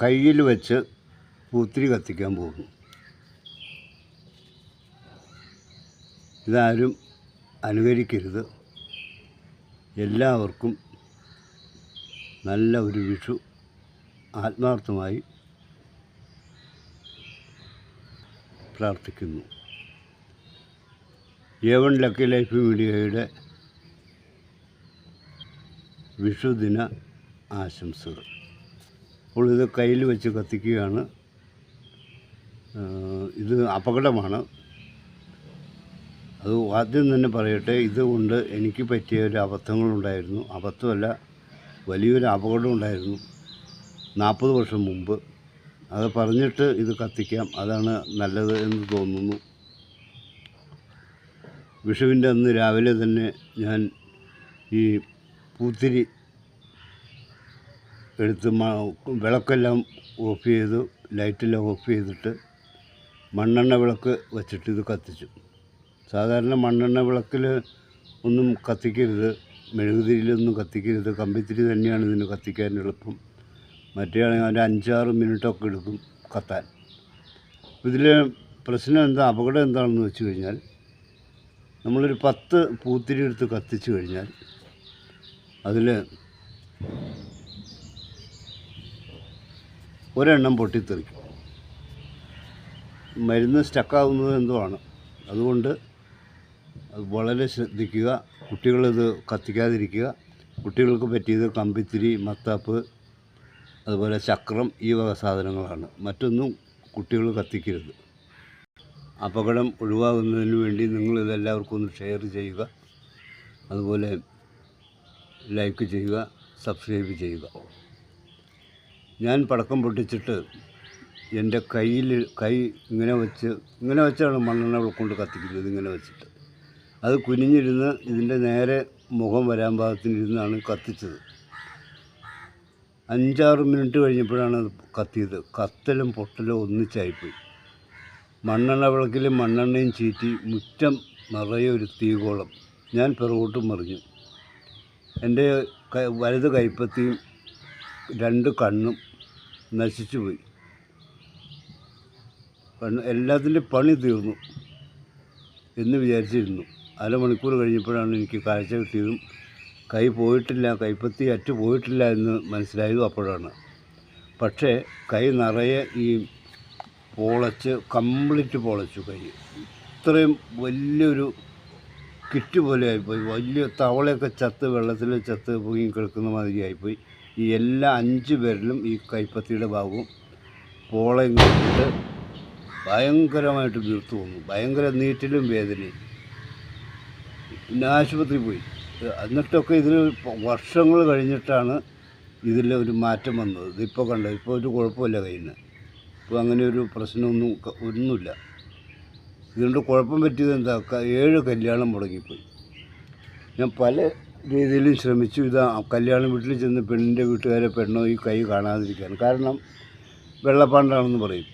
കയ്യിൽ വെച്ച് പൂത്തിരി കത്തിക്കാൻ പോകുന്നു. ഇതാരും അനുകരിക്കരുത്. എല്ലാവർക്കും നല്ല ഒരു വിഷു ആത്മാർത്ഥമായി പ്രാർത്ഥിക്കുന്നു. ഏവൺ ലക്കി ലൈഫ് മീഡിയയുടെ വിഷുദിന ആശംസകൾ. അപ്പോൾ ഇത് കയ്യിൽ വെച്ച് കത്തിക്കുകയാണ്. ഇത് അപകടമാണ്. അത് ആദ്യം തന്നെ പറയട്ടെ ഇതുകൊണ്ട് എനിക്ക് പറ്റിയ ഒരു അബദ്ധങ്ങളുണ്ടായിരുന്നു. അബദ്ധമല്ല വലിയൊരു അപകടം ഉണ്ടായിരുന്നു. നാൽപ്പത് വർഷം മുമ്പ്. അത് പറഞ്ഞിട്ട് ഇത് കത്തിക്കാം. അതാണ് നല്ലത് എന്ന് തോന്നുന്നു. വിഷുവിന്റെ അന്ന് രാവിലെ തന്നെ ഞാൻ ഈ പൂത്തിരി എടുത്ത് വിളക്കെല്ലാം ഓഫ് ചെയ്തു ലൈറ്റെല്ലാം ഓഫ് ചെയ്തിട്ട് മണ്ണെണ്ണ വിളക്ക് വെച്ചിട്ട് ഇത് കത്തിച്ചു. സാധാരണ മണ്ണെണ്ണ വിളക്കിൽ ഒന്നും കത്തിക്കരുത്. മെഴുകുതിരിയിലൊന്നും കത്തിക്കരുത്. കമ്പിത്തിരി തന്നെയാണ് ഇതിന് കത്തിക്കാൻ എളുപ്പം. മറ്റേ ആണെങ്കിൽ ഒരു അഞ്ചാറ് മിനിറ്റൊക്കെ എടുക്കും കത്താൻ. ഇതിൽ പ്രശ്നം എന്താ? അപകടം എന്താണെന്ന് വെച്ച് കഴിഞ്ഞാൽ നമ്മളൊരു പത്ത് പൂത്തിരി എടുത്ത് കത്തിച്ചു കഴിഞ്ഞാൽ അതിൽ ഒരെണ്ണം പൊട്ടിത്തെറിക്കും. മരുന്ന് സ്റ്റക്കാവുന്നത് എന്തോ ആണ് അതുകൊണ്ട് അത് വളരെ ശ്രദ്ധിക്കുക. കുട്ടികളിത് കത്തിക്കാതിരിക്കുക. കുട്ടികൾക്ക് പറ്റിയത് കമ്പിത്തിരി മത്താപ്പ് അതുപോലെ ചക്രം ഈ വക സാധനങ്ങളാണ്. മറ്റൊന്നും കുട്ടികൾ കത്തിക്കരുത്. അപകടം ഒഴിവാകുന്നതിന് വേണ്ടി നിങ്ങളിതെല്ലാവർക്കും ഒന്ന് ഷെയർ ചെയ്യുക. അതുപോലെ ലൈക്ക് ചെയ്യുക സബ്സ്ക്രൈബ് ചെയ്യുക. ഞാൻ പടക്കം പൊട്ടിച്ചിട്ട് എന്റെ കയ്യിൽ കൈ ഇങ്ങനെ വെച്ച് ഇങ്ങനെ വെച്ചാണ് മണ്ണെണ്ണ കൊണ്ട് കത്തിക്കുന്നത് ഇങ്ങനെ വെച്ചിട്ട്. അത് കുനിഞ്ഞിരുന്ന് ഇതിന്റെ നേരെ മുഖം വരാൻ പാകത്തിനിരുന്നാണ് കത്തിച്ചത്. അഞ്ചാറ് മിനിറ്റ് കഴിഞ്ഞപ്പോഴാണ് അത് കത്തിയത്. കത്തലും പൊട്ടലും ഒന്നിച്ചായിപ്പോയി. മണ്ണെണ്ണ വിളക്കിൽ മണ്ണെണ്ണയും ചീറ്റി മുറ്റം നിറയെ ഒരു തീകോളം. ഞാൻ പിറകോട്ടും മറിഞ്ഞു. എന്റെ വലത് കൈപ്പത്തിയും രണ്ട് കണ്ണും നശിച്ചു പോയി എല്ലാത്തിന്റെ പണി തീർന്നു എന്ന് വിചാരിച്ചിരുന്നു. അരമണിക്കൂർ കഴിഞ്ഞപ്പോഴാണ് എനിക്ക് കാഴ്ച കിട്ടിയതും കൈ പോയിട്ടില്ല കൈപ്പത്തി അറ്റു പോയിട്ടില്ല എന്ന് മനസ്സിലായതും അപ്പോഴാണ്. പക്ഷേ കൈ നിറയെ ഈ പൊളച്ച് കംപ്ലീറ്റ് പൊളച്ചു കൈ. ഇത്രയും വലിയൊരു കിറ്റ് പോലെ ആയിപ്പോയി. വലിയ തവളയൊക്കെ ചത്ത് വെള്ളത്തിൽ ചത്ത് പൊങ്ങി കിടക്കുന്ന മാതിരി ആയിപ്പോയി. ഈ എല്ലാ അഞ്ച് പേരിലും ഈ കൈപ്പത്തിയുടെ ഭാഗവും പോളയും കൊണ്ടിട്ട് ഭയങ്കരമായിട്ട് വീർത്തു വന്നു. ഭയങ്കര നീറ്റിലും വേദനയും. പിന്നെ ആശുപത്രി പോയി. എന്നിട്ടൊക്കെ ഇതിൽ വർഷങ്ങൾ കഴിഞ്ഞിട്ടാണ് ഇതിൽ ഒരു മാറ്റം വന്നത്. ഇതിപ്പോൾ കണ്ടത് ഇപ്പോൾ ഒരു കുഴപ്പമില്ല കയ്യിൽ ഇപ്പോൾ അങ്ങനെ ഒരു പ്രശ്നമൊന്നും ഒന്നുമില്ല. ഇതുകൊണ്ട് കുഴപ്പം പറ്റിയത് എന്താ? ഏഴ് കല്യാണം മുടങ്ങിപ്പോയി. ഞാൻ പല രീതിയിലും ശ്രമിച്ചു ഇത് കല്യാണ വീട്ടിൽ ചെന്ന് പെണ്ണിന്റെ വീട്ടുകാരെ പെണ്ണോ ഈ കൈ കാണാതിരിക്കാൻ. കാരണം വെള്ളപ്പാണ്ടാണെന്ന് പറയും.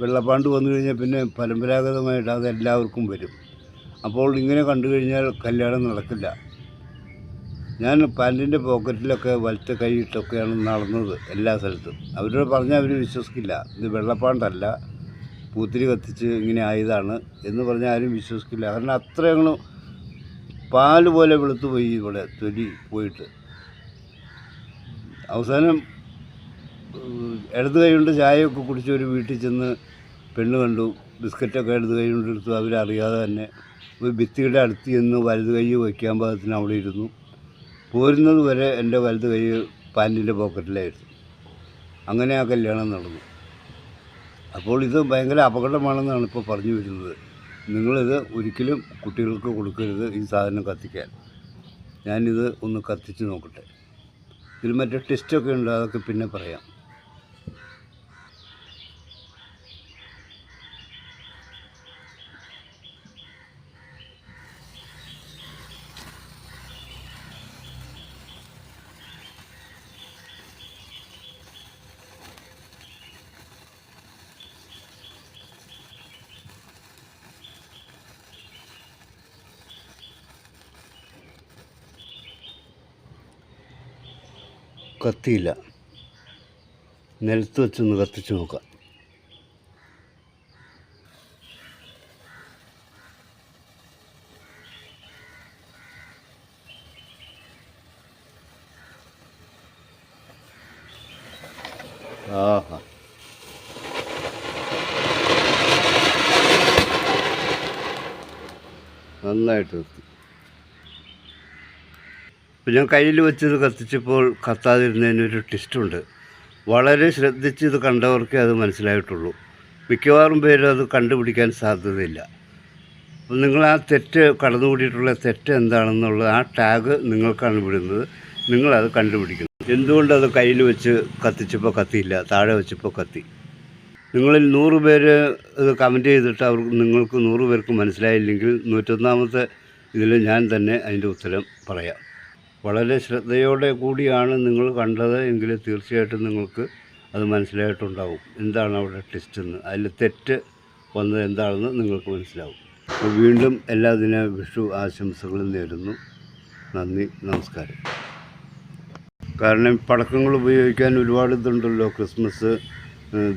വെള്ളപ്പാണ്ട് വന്നു കഴിഞ്ഞാൽ പിന്നെ പരമ്പരാഗതമായിട്ട് അത് എല്ലാവർക്കും വരും. അപ്പോൾ ഇങ്ങനെ കണ്ടു കഴിഞ്ഞാൽ കല്യാണം നടക്കില്ല. ഞാൻ പാന്റിന്റെ പോക്കറ്റിലൊക്കെ വലത്തെ കൈയിട്ടൊക്കെയാണ് നടന്നത് എല്ലാ സ്ഥലത്തും. അവരോട് പറഞ്ഞാൽ അവർ വിശ്വസിക്കില്ല. ഇത് വെള്ളപ്പാണ്ടല്ല. പൂത്തിരി കത്തിച്ച് ഇങ്ങനെ ആയതാണ് എന്ന് പറഞ്ഞാൽ ആരും വിശ്വസിക്കില്ല. കാരണം അത്രയങ്ങ് പാൽ പോലെ വെളുത്തു പോയി ഇവിടെ തൊലി പോയിട്ട്. അവസാനം ഇടത് കൈ കൊണ്ട് ചായയൊക്കെ കുടിച്ച് ഒരു വീട്ടിൽ ചെന്ന് പെണ്ണ് കണ്ടു. ബിസ്ക്കറ്റൊക്കെ ഇടത് കൈ കൊണ്ട് എടുത്തു. അവരറിയാതെ തന്നെ ഒരു ഭിത്തിയുടെ അടുത്ത് ചെന്ന് വലത് കൈ വയ്ക്കാൻ പാകത്തിന് അവിടെ ഇരുന്നു. പോരുന്നത് വരെ എന്റെ വലത് കൈ പാന്റിന്റെ പോക്കറ്റിലായിരുന്നു. അങ്ങനെ ആ കല്യാണം നടന്നു അപ്പോൾ ഇത് ഭയങ്കര അപകടമാണെന്നാണ് ഇപ്പോൾ പറഞ്ഞു വരുന്നത്. നിങ്ങളിത് ഒരിക്കലും കുട്ടികൾക്ക് കൊടുക്കരുത് ഈ സാധനം കത്തിക്കാൻ. ഞാനിത് ഒന്ന് കത്തിച്ച് നോക്കട്ടെ. ഇതിൽ മറ്റേ ടെസ്റ്റൊക്കെ ഉണ്ട് അതൊക്കെ പിന്നെ പറയാം. കത്തിയില്ല. നിലത്ത് വെച്ചൊന്ന് കത്തിച്ച് നോക്കാം. ആഹാ. നന്നായിട്ട് ഇപ്പം ഞാൻ കയ്യിൽ വെച്ചത് കത്തിച്ചപ്പോൾ കത്താതിരുന്നതിനൊരു ടിസ്റ്റുണ്ട്. വളരെ ശ്രദ്ധിച്ച് ഇത് കണ്ടവർക്കേ അത് മനസ്സിലായിട്ടുള്ളൂ. മിക്കവാറും പേരും അത് കണ്ടുപിടിക്കാൻ സാധ്യതയില്ല. അപ്പം നിങ്ങൾ ആ തെറ്റ് കടന്നുകൂടിയിട്ടുള്ള തെറ്റ് എന്താണെന്നുള്ള ആ ടാഗ് നിങ്ങൾക്കാണ് വിടുന്നത്. നിങ്ങളത് കണ്ടുപിടിക്കണം. എന്തുകൊണ്ടത് കയ്യിൽ വെച്ച് കത്തിച്ചപ്പോൾ കത്തിയില്ല താഴെ വെച്ചപ്പോൾ കത്തി? നിങ്ങളിൽ നൂറ് പേര് ഇത് കമന്റ് ചെയ്തിട്ട് അവർക്ക് നിങ്ങൾക്ക് നൂറ് പേർക്ക് മനസ്സിലായില്ലെങ്കിൽ നൂറ്റൊന്നാമത്തെ ഇതിൽ ഞാൻ തന്നെ അതിന്റെ ഉത്തരം പറയാം. വളരെ ശ്രദ്ധയോടെ കൂടിയാണ് നിങ്ങൾ കണ്ടത് എങ്കിൽ തീർച്ചയായിട്ടും നിങ്ങൾക്ക് അത് മനസ്സിലായിട്ടുണ്ടാവും. എന്താണ് അവിടെ ടെസ്റ്റ് എന്ന്? അതിൽ തെറ്റ് വന്നത് എന്താണെന്ന് നിങ്ങൾക്ക് മനസ്സിലാവും. വീണ്ടും എല്ലാ ദിന വിഷു ആശംസകളും നേരുന്നു. നന്ദി നമസ്കാരം. കാരണം പടക്കങ്ങൾ ഉപയോഗിക്കാൻ ഒരുപാട് ഇതുണ്ടല്ലോ. ക്രിസ്മസ്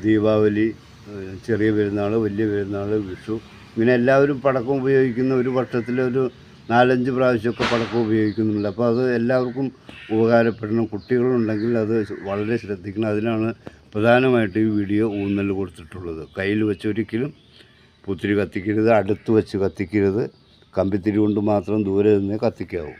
ദീപാവലി ചെറിയ പെരുന്നാൾ വലിയ പെരുന്നാൾ വിഷു. ഇങ്ങനെ എല്ലാവരും പടക്കം ഉപയോഗിക്കുന്ന ഒരു വർഷത്തിൽ ഒരു നാലഞ്ച് പ്രാവശ്യമൊക്കെ പടക്കം ഉപയോഗിക്കുന്നുണ്ട്. അപ്പോൾ അത് എല്ലാവർക്കും ഉപകാരപ്പെടണം കുട്ടികളുണ്ടെങ്കിൽ അത് വളരെ ശ്രദ്ധിക്കണം. അതിനാണ് പ്രധാനമായിട്ട് ഈ വീഡിയോ ഊന്നൽ കൊടുത്തിട്ടുള്ളത്. കയ്യിൽ വെച്ചൊരിക്കലും പുത്തിരി കത്തിക്കരുത് അടുത്ത് വെച്ച് കത്തിക്കരുത്. കമ്പിത്തിരി കൊണ്ട് മാത്രം ദൂരെ നിന്നേ കത്തിക്കാവൂ.